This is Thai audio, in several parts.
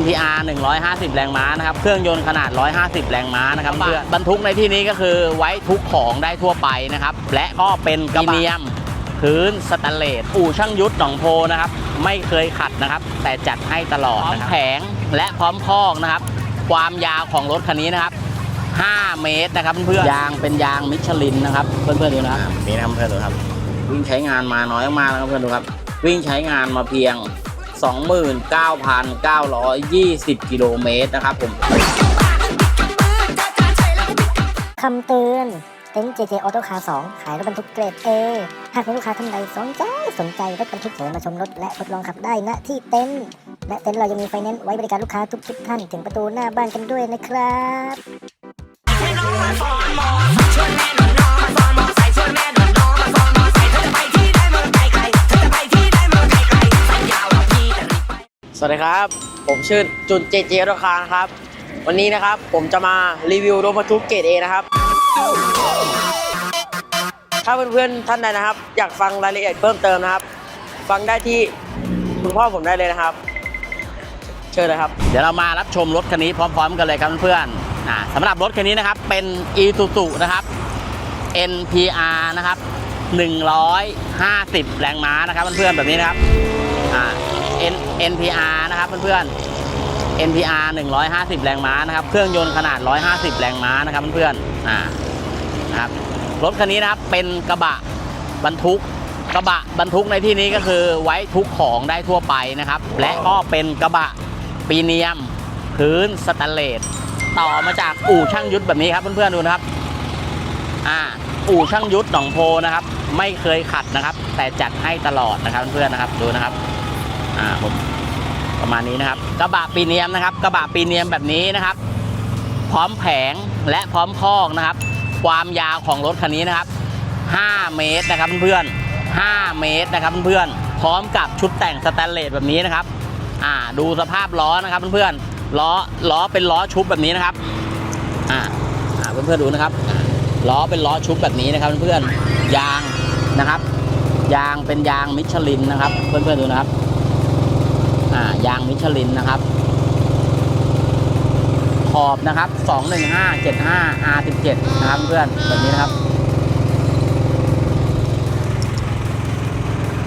NPR 150 แรงม้านะครับ เครื่องยนต์ขนาด 150 แรงม้านะครับเพื่อนบรรทุกในที่นี้ก็คือไว้ทุกของได้ทั่วไปนะครับ และก็เป็นกระเนียมพื้นสแตนเลสอู่ช่างยุทธหนองโพนะครับ ไม่เคยขัดนะครับ แต่จัดให้ตลอดนะครับแผงและพร้อมคอกนะครับ ความยาวของรถคันนี้นะครับ 5 เมตรนะครับเพื่อนๆยางเป็นยางมิชลินนะครับ เพื่อนๆดูนะครับนี่นะครับเพื่อนๆดูครับ วิ่งใช้งานมาน้อยมากนะครับเพื่อนๆดูครับ วิ่งใช้งานมาเพียง 29,920 กิโลเมตรนะครับผม คำเตือน เต็นท์ JJ Auto Car 2 ขายรถบรรทุกเกรด A หากมีลูกค้าท่านใดสนใจสนใจรถบรรทุกเสริมมาชมรถและทดลองขับได้ณที่เต็นท์และเต็นท์เรายังมีไฟแนนซ์ไว้บริการลูกค้าทุกทุกๆท่านถึงประตูหน้าบ้านกันด้วยนะครับ วัสดีครับ ผมชื่อจุนเจเจรคานะครับ วันนี้นะครับผมจะมารีวิวรถบรรทุกเกรดเอนะครับ ถ้าเพื่อนๆท่านใดนะครับ อยากฟังรายละเอียดเพิ่มเติมนะครับ ฟังได้ที่คุณพ่อผมได้เลยนะครับ เชิญเลยครับ เดี๋ยวเรามารับชมรถคันนี้พร้อม ๆ กันเลยครับเพื่อนๆอ่าสำหรับรถคันนี้นะครับเป็น e s u z u นะครับ NPR นะครับ 150 แรงม้านะครับเพื่อนๆแบบนี้นะครับอ่า N NPR นะครับเพื่อนๆ NPR 150 แรงม้านะครับ เครื่องยนต์ขนาด 150 แรงม้านะครับเพื่อนๆอ่านะครับรถคันนี้นะครับเป็นกระบะบรรทุกกระบะบรรทุกในที่นี้ก็คือไว้ทุกของได้ทั่วไปนะครับ และก็เป็นกระบะปีเนียมพื้นสแตนเลสต่อมาจากอู่ช่างยุทธแบบนี้ครับเพื่อนๆดูนะครับอ่าอู่ช่างยุทธหนองโพนะครับ ไม่เคยขัดนะครับ แต่จัดให้ตลอดนะครับเพื่อนๆนะครับดูนะครับ อ่าผมประมาณนี้นะครับ กระบะปีเนียมนะครับ กระบะปีเนียมแบบนี้นะครับ พร้อมแผงและพร้อมคอกนะครับ ความยาวของรถคันนี้นะครับ 5 เมตรนะครับเพื่อนๆ5เมตรนะครับเพื่อนๆพร้อมกับชุดแต่งสแตนเลสแบบนี้นะครับ อ่าดูสภาพล้อนะครับเพื่อนๆล้อล้อเป็นล้อชุบแบบนี้นะครับอ่าอ่าเพื่อนๆดูนะครับล้อเป็นล้อชุบแบบนี้นะครับเพื่อนๆยางนะครับ ยางเป็นยางมิชลินนะครับ เพื่อนๆดูนะครับ อ่ายางมิชลินนะครับ ขอบนะครับ 21575 R17 นะครับเพื่อนแบบนี้นะครับ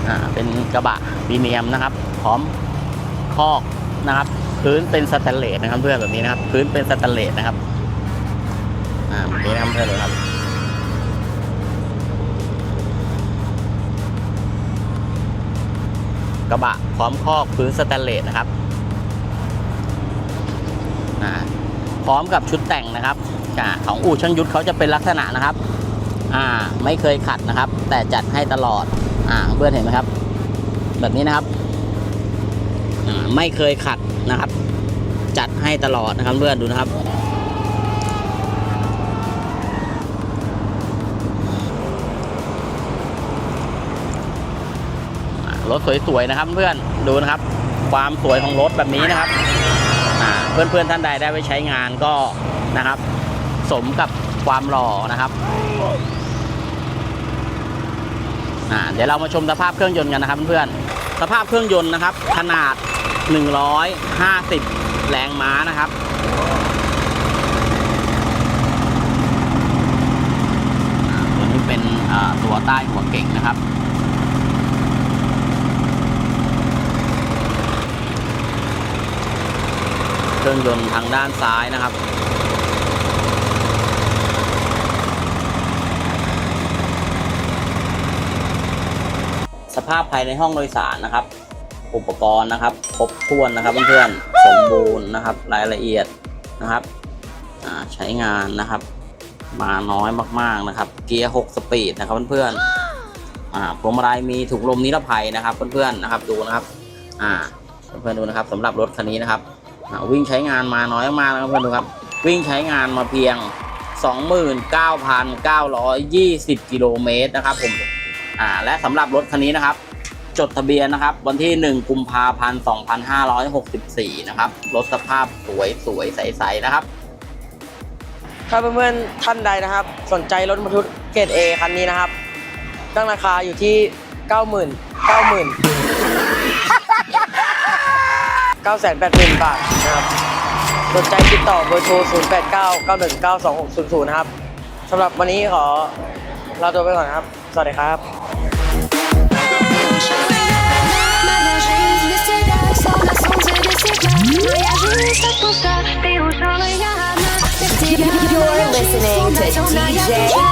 อ่า เป็นกระบะปีเนียมนะครับ พร้อมคอกนะครับ พื้นเป็นสแตนเลสนะครับเพื่อนแบบนี้นะครับ พื้นเป็นสแตนเลสนะครับ อ่าแบบนี้นะครับเพื่อนเลยครับ กระบะพร้อมคอกพื้นสแตนเลสนะครับพร้อมกับชุดแต่งนะครับของอู่ช่างยุทธเขาจะเป็นลักษณะนะครับไม่เคยขัดนะครับ แต่จัดให้ตลอดอเพื่อนเห็นไหมครับ แบบนี้นะครับไม่เคยขัดนะครับ จัดให้ตลอดนะครับเพื่อนดูนะครับ รถสวยๆนะครับเพื่อนดูนะครับ ความสวยของรถแบบนี้นะครับเพื่อนๆท่านใดได้ไปใช้งานก็นะครับ สมกับความหล่อนะครับเดี๋ยวเรามาชมสภาพเครื่องยนต์กันนะครับเพื่อนๆสภาพเครื่องยนต์นะครับ ขนาด 150 แรงม้านะครับตัวนี้เป็นตัวใต้หัวเก่งนะครับ เครื่องยนต์ทางด้านซ้ายนะครับ สภาพภายในห้องโดยสารนะครับ อุปกรณ์นะครับ ครบถ้วนนะครับเพื่อนๆสมบูรณ์นะครับ รายละเอียดนะครับใช้งานนะครับ มาน้อยมากๆนะครับ เกียร์ 6 สปีดนะครับเพื่อนๆพวงมาลัยมีถุงลมนิรภัยนะครับเพื่อนๆนะครับดูนะครับ อ่าเพื่อนๆดูนะครับสำหรับรถคันนี้นะครับ วิ่งใช้งานมาน้อยมากนะครับเพื่อนดูครับ วิ่งใช้งานมาเพียง 29,920 กิโลเมตรนะครับผมอ่าและสำหรับรถคันนี้นะครับ จดทะเบียนนะครับ วันที่ 1 กุมภาพันธ์ 2564 นะครับ รถสภาพสวยสวยใสๆนะครับถ้าเพื่อนๆท่านใดนะครับ สนใจรถบรรทุกเกรดเอคันนี้นะครับ ตั้งราคาอยู่ที่ 90,000 90,000 980,000 บาทนะครับสนใจติดต่อเบอร์โทร 0899192600 นะครับสำหรับวันนี้ขอลาตัวไปก่อนนะครับ สวัสดีครับ You're listening to DJ